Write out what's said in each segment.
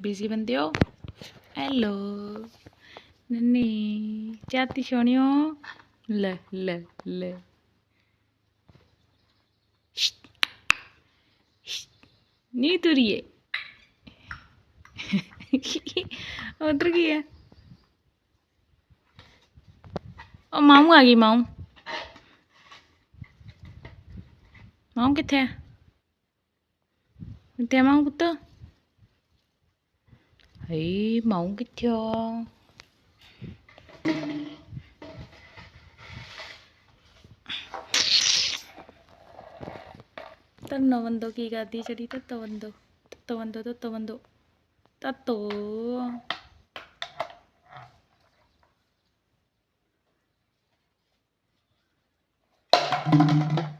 Busy ਬੰਦੇ ਹੋ? Hello ਨੰਨੀ ਚਾਤੀ ਸੋਹਣਿਓ ਲੈ ਲੈ ਲੈ। ਨੀ ਤੁਰੀਏ ਉਧਰ ਕੀ ਹੈ? ਉਹ ਮਾਮੂ ਆ ਗਈ, ਮਾਮੂ। ਮਾਮੂ ਕਿੱਥੇ ਹੈ? ਤੇ ਮਾਮੂ 에이 멍기텨 ತನ್ನ ಒಂದು ಈಗ ಅದಿ ಜಡಿ ತತ್ತ ಒಂದು ತತ್ತ ಒಂದು ತತ್ತ ಒಂದು ತತ್ತೋ Thank you.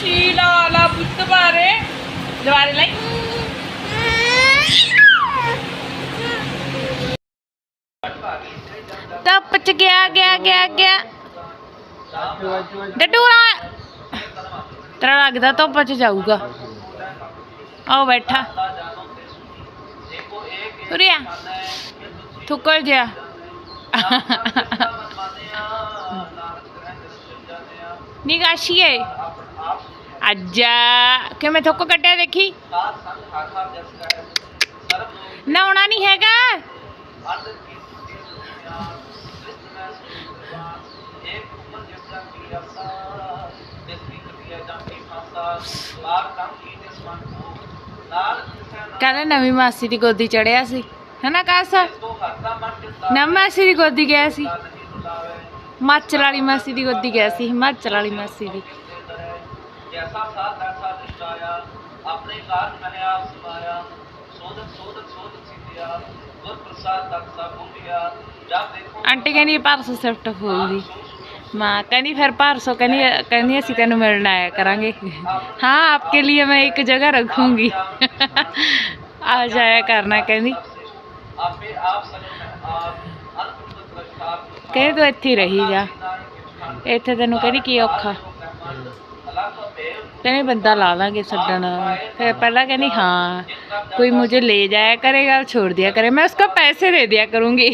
ਲੱਗਦਾ ਸ਼ੀਲਾ ਵਾਲਾ ਪੁੱਤ ਬਾਰੇ। ਦੁਬਾਰੇ ਚ ਗਿਆ ਗਿਆ ਗਿਆ ਗਿਆ। ਡੱਡੂਰਾ। ਤੇਰਾ ਲੱਗਦਾ ਧੁੱਪ ਚ ਜਾਊਗਾ। ਆਓ ਬੈਠਾ। ਉਰਿਆ ਥੁੱਕਲ ਜਿਆ ਨਿਗਾਸ਼ੀਏ ਅੱਜ, ਕਿਵੇਂ ਥੁੱਕ ਕੱਟਿਆ ਦੇਖੀ? ਨਹਾਉਣਾ ਨਹੀਂ ਹੈਗਾ। ਕਹਿੰਦਾ ਨਵੀਂ ਮਾਸੀ ਦੀ ਗੋਦੀ ਚੜਿਆ ਸੀ। ਹੈਨਾ ਕਾਸਾ? ਨਵੀਂ ਮਾਸੀ ਦੀ ਗੋਦੀ ਗਿਆ ਸੀ। ਹਿਮਾਚਲ ਵਾਲੀ ਮਾਸੀ ਦੀ ਗੋਦੀ ਗਿਆ ਸੀ, ਹਿਮਾਚਲ ਵਾਲੀ ਮਾਸੀ ਦੀ। ਜੈਸਾ ਸਾਥ ਤੈਸਾ ਦ੍ਰਿਸ਼ਟਾਇਆ ਆਪਣੇ ਕਾਰਨ ਮਹਿ ਆਪ ਸਮਾਇਆ ਸੋਦਕ ਸੋਦਕ ਸੋਦਕ ਸਿੱਧਿਆ ਗੁਰ ਪ੍ਰਸਾਦ ਤਤ ਸਭ ਭੁਲਿਆ ਜਬ ਦੇਖੋ ਆਂਟੀ ਕਹਿੰਦੀ ਪਰਸੋਂ ਸਿਫਟ ਹੋਊਗੀ ਮਾਂ ਕਹਿੰਦੀ ਫਿਰ ਪਰਸੋਂ ਕਹਿੰਦੀ ਕਹਿੰਦੀ ਅਸੀਂ ਤੈਨੂੰ ਮਿਲਣ ਆਇਆ ਕਰਾਂਗੇ। ਹਾਂ ਆਪਕੇ ਲਈ ਮੈਂ ਇੱਕ ਜਗ੍ਹਾ ਰੱਖੂੰਗੀ। ਆ ਜਾਇਆ ਕਰਨਾ ਕਹਿੰਦੀ। ਆਪੇ ਆਪ ਮਹਿ ਆਪ ਅਨੰਤ ਪ੍ਰਸ਼ਾਦ ਕਹਿੰਦੀ ਤੂੰ ਇੱਥੇ ਰਹੀ ਜਾ। ਇੱਥੇ ਤੈਨੂੰ ਕਹਿੰਦੀ ਕੀ ਔਖਾ। कहने बंदा ला देंगे सदन फिर पहला कहनी हाँ कोई मुझे ले जाया करेगा छोड़ दिया करे मैं उसको पैसे दे दिया करूँगी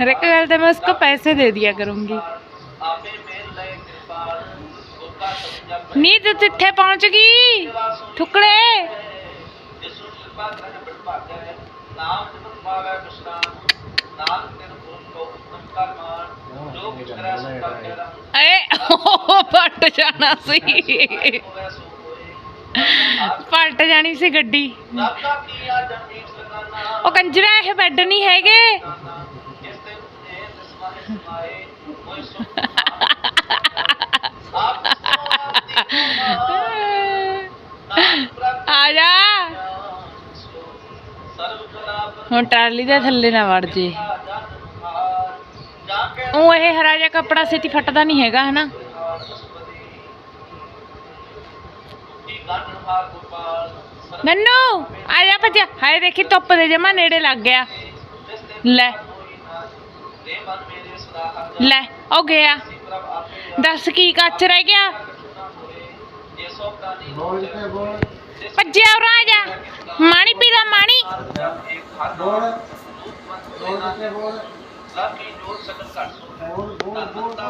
हर एक गल तो मैं उसको पैसे दे दिया करूँगी नी तू इतने पहुँच गई ठुकड़े अरे ਜਾਣਾ ਸੀ। ਪਲਟ ਜਾਣੀ ਸੀ ਗੱਡੀ। ਉਹ ਕੰਜਰਾ, ਇਹ ਬੈੱਡ ਨਹੀਂ ਹੈਗੇ। ਆ ਜਾ। ਹੁਣ ਟਰਾਲੀ ਦੇ ਥੱਲੇ ਨਾ ਵੜ ਜੇ। ਉਹ ਇਹ ਹਰਾ ਜਿਹਾ ਕਪੜਾ ਸੇਤੀ ਫਟਦਾ ਨਹੀਂ ਹੈਗਾ, ਹਨਾ? ਨੰਨੂ ਆ ਜਾ ਭੱਜਿਆ ਹਾਏ ਦੇਖੀ ਧੁੱਪ ਦੇ ਜਮਾ ਨੇੜੇ ਲੱਗ ਗਿਆ ਜਿਸ ਤੇ ਲੈ ਕੋਈ ਨਾ ਦੇ ਮਨ ਮੇਰੇ ਸਦਾ ਹਰ ਲੈ ਉਹ ਗਿਆ ਪ੍ਰਭ ਆਪੇ ਦੱਸ ਕੀ ਕੱਚ ਰਹਿ ਗਿਆ ਨਾ ਹੋਏ ਜੇ ਸੋ ਪ੍ਰਾਨੀ ਬੋਲ ਤੇ ਬੋਲ ਭੱਜਿਆ ਉਰਾਂ ਆ ਜਾ ਮਾਣੀ ਪੀਲਾ ਮਾਣੀ ਇੱਕ ਹਰ ਬੋਲ ਰੂਪ ਬੋਲ ਮਤ ਤੇ ਬੋਲ ਸਭ ਕੀ ਜੋਤ ਸਕਲ ਘਟ ਸੋ ਬੋਲ ਬੋਲ ਬੋਲ ਤਨਤਾ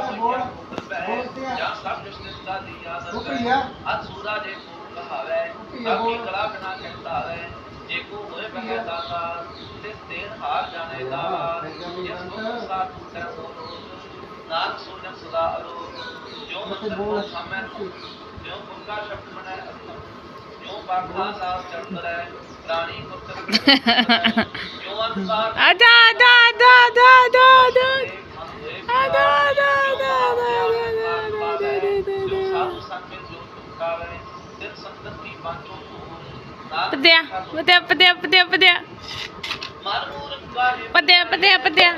ਤੇ ਹੋਇਆ ਬੋਲ ਮੁਕਤ ਬਹਿ ਜਾਂ ਸਭ ਜਿਸ ਦਾ ਦੀ ਯਾਦ ਸੁਖੀਆ। ਅਤ ਸੂਰਾ ਜੇ ਕੋ ਕਹਾਵੇ ਸੁਖੀਆ ਸਭ ਕੀ ਬੋਲ। ਕਲਾ ਬਿਨਾ ਕਹਿੰਦਾ ਹੈ ਜੇ ਕੋ ਹੋਏ ਬਹਿ ਦਾਤਾ ਤਿਸ ਦੇਨ ਹਾਰ ਜਾਣੇ ਦਾ ਜਿਸ ਕੋ ਸਾਥ ਕਰ ਬੋਲੋ ਨਾਨਕ ਸੁਨਨ ਸਦਾ ਅਰੋ ਜੋ ਮੰਤਰ ਕੋ ਸਾਮੈ ਜੋ ਪੁਰਖਾ ਸ਼ਬਦ ਬਣੈ ਅਰਥ ਜੋ ਬਾਖਾ ਸਾਸ ਚੜ੍ਹ ਕਰੈ ਪ੍ਰਾਣੀ ਪੁੱਤਰ ਜੋ ਅੰਤਾਰ ਆ ਜਾ ਆ ਜਾ ਆ ਜਾ ਆ ਜਾ ਆ ਜਾ ਆ ਜਾ ਆ ਜਾ ਆ ਜਾ ਆ ਜਾ ਆ ਜਾ ਆ ਜਾ ਆ ਜਾ ਆ ਪਦਿਆ ਪੱਦਿਆ ਪੱਦਿਆ ਪੱਦਿਆ ਪੱਦਿਆ। ਪੱਦਿਆ ਪੱਦਿਆ ਪੱਦਿਆ।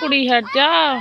ਕੁੜੀ ਹਟ ਜਾ